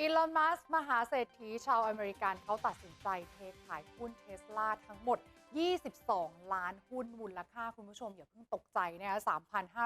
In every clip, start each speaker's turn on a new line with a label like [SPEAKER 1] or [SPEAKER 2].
[SPEAKER 1] อีลอนมัสก์มหาเศรษฐีชาวอเมริกันเขาตัดสินใจเทขายหุ้นเทสลาทั้งหมด 22 ล้านหุ้นมูลค่าคุณผู้ชมอย่าเพิ่งตกใจนะคะ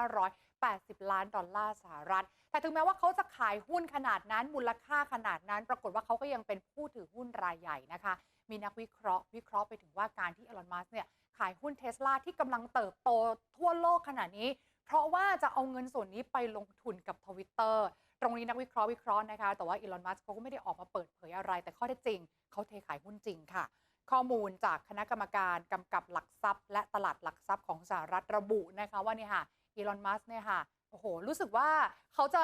[SPEAKER 1] 3,580 ล้านดอลลาร์สหรัฐ แต่ถึงแม้ว่าเขาจะขายหุ้นขนาดนั้นมูลค่าขนาดนั้น ปรากฏว่าเขาก็ยังเป็นผู้ถือหุ้นรายใหญ่นะคะ มีนักวิเคราะห์วิเคราะห์ไปถึงว่าการที่อีลอนมัสก์เนี่ยขายหุ้นเทสลาที่กำลังเติบโตทั่วโลกขนาดนี้ เพราะว่าจะเอาเงินส่วนนี้ไปลงทุนกับทวิตเตอร์ ตรงนี้นักวิเคราะห์วิเคราะห์นะคะ แต่ว่าอีลอน มัสก์เขาก็ไม่ได้ออกมาเปิดเผยอะไร แต่ข้อเท็จจริง เขาเทขายหุ้นจริงค่ะ ข้อมูลจากคณะกรรมการกำกับหลักทรัพย์ และตลาดหลักทรัพย์ของสหรัฐระบุนะคะว่าเนี่ยค่ะอีลอน มัสก์เนี่ยค่ะโอ้โห รู้สึกว่าเขาจะ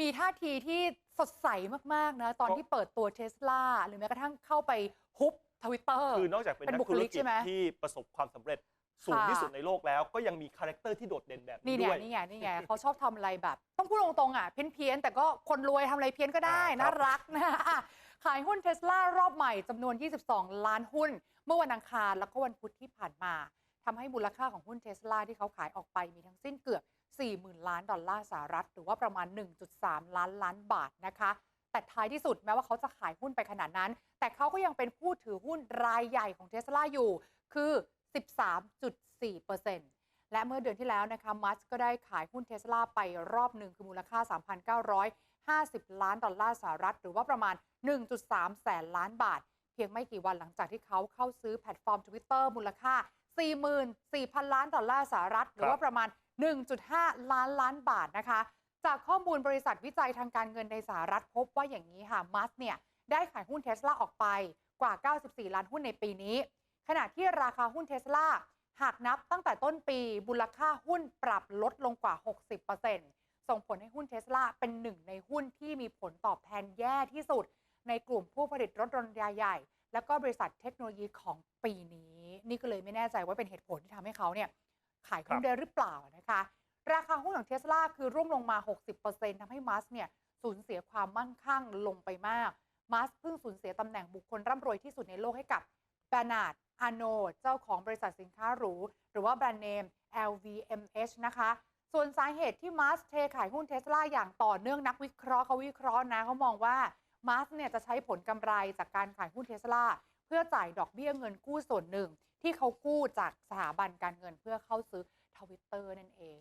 [SPEAKER 1] มีท่าทีที่สดใสมาก ๆ นะ ตอนที่เปิดตัวเทสลาหรือแม้กระทั่งเข้าไปฮุบทวิตเตอร์
[SPEAKER 2] คือนอกจากเป็น
[SPEAKER 1] เป็น
[SPEAKER 2] นัก
[SPEAKER 1] บุค
[SPEAKER 2] ธุร
[SPEAKER 1] ลิก
[SPEAKER 2] กิ
[SPEAKER 1] ใช่
[SPEAKER 2] จ
[SPEAKER 1] ไหม
[SPEAKER 2] ที่ประสบความสำเร็จ สูง
[SPEAKER 1] ค่ะ
[SPEAKER 2] ที่สุดในโลกแล้ว ก็ยังมีคาแรคเตอร์ที่โดดเด่นแบบ
[SPEAKER 1] นี่
[SPEAKER 2] นี้
[SPEAKER 1] ไง
[SPEAKER 2] ด้วย
[SPEAKER 1] นี่ไงนี่ไงเขาชอบทำอะไรแบบ ต้องพูดตรงๆอะเพี้ยนเพียนๆแต่ก็คนรวยทำอะไรเพี้ยนก็ได้
[SPEAKER 2] อ่าครับ
[SPEAKER 1] น่ารักนะอะขายหุ้นเทสลารอบใหม่จำนวน 22 ล้านหุ้น เมื่อวันอังคารแล้วก็วันพุธที่ผ่านมาทำให้มูลค่าของหุ้นเทสลาที่เขาขายออกไปมีทั้งสิ้นเกือบ 40,000 ล้านดอลลาร์สหรัฐ หรือว่าประมาณ 1.3 ล้านล้านบาทนะคะ แต่ท้ายที่สุดแม้ว่าเขาจะขายหุ้นไปขนาดนั้น แต่เขาก็ยังเป็นผู้ถือหุ้นรายใหญ่ของเทสลาอยู่ คือ 13.4%และเมื่อเดือนที่แล้วนะคะมัสก็ได้ขายหุ้นเทสลาไปรอบหนึ่งคือมูลค่า 3,950 ล้านดอลลาร์สหรัฐ หรือว่าประมาณ 1.3 แสนล้านบาท เพียงไม่กี่วันหลังจากที่เขาเข้าซื้อแพลตฟอร์ม Twitter มูลค่า 44,000 ล้านดอลลาร์สหรัฐ หรือว่าประมาณ 1.5 ล้านล้านบาทนะคะจากข้อมูลบริษัทวิจัยทางการเงินในสหรัฐพบว่าอย่างนี้ค่ะมัสเนี่ยได้ขายหุ้นเทสลาออกไปกว่า 94 ล้านหุ้นในปีนี้ ขณะที่ราคาหุ้นเทสลาหากนับตั้งแต่ต้นปีมูลค่าหุ้นปรับลดลงกว่า 60%ส่งผลให้หุ้นเทสลาเป็นหนึ่งในหุ้นที่มีผลตอบแทนแย่ที่สุด ในกลุ่มผู้ผลิตรถยนต์รายใหญ่ แล้วก็บริษัทเทคโนโลยีของปีนี้ นี่ก็เลยไม่แน่ใจว่าเป็นเหตุผลที่ทำให้เขาเนี่ยขายหุ้นได้หรือเปล่านะคะ ราคาหุ้นของเทสลาคือร่วงลงมา 60%ทำให้มัสเนี่ยสูญเสียความมั่งคั่งลงไปมาก มัสเพิ่งสูญเสียตำแหน่งบุคคลร่ำรวยที่สุดในโลกให้กับแบรนาร์ด อาโนเจ้าของบริษัทสินค้าหรู หรือว่าแบรนด์เนม LVMH นะคะ ส่วนสาเหตุที่มาสเทขายหุ้นเทสลาอย่างต่อเนื่องนักวิเคราะห์เขาวิเคราะห์นะเขามองว่ามาสเนี่ยจะใช้ผลกำไรจากการขายหุ้นเทสลาเพื่อจ่ายดอกเบี้ยเงินกู้ส่วนหนึ่ง ที่เขากู้จากสถาบันการเงินเพื่อเข้าซื้อทวิตเตอร์นั่นเอง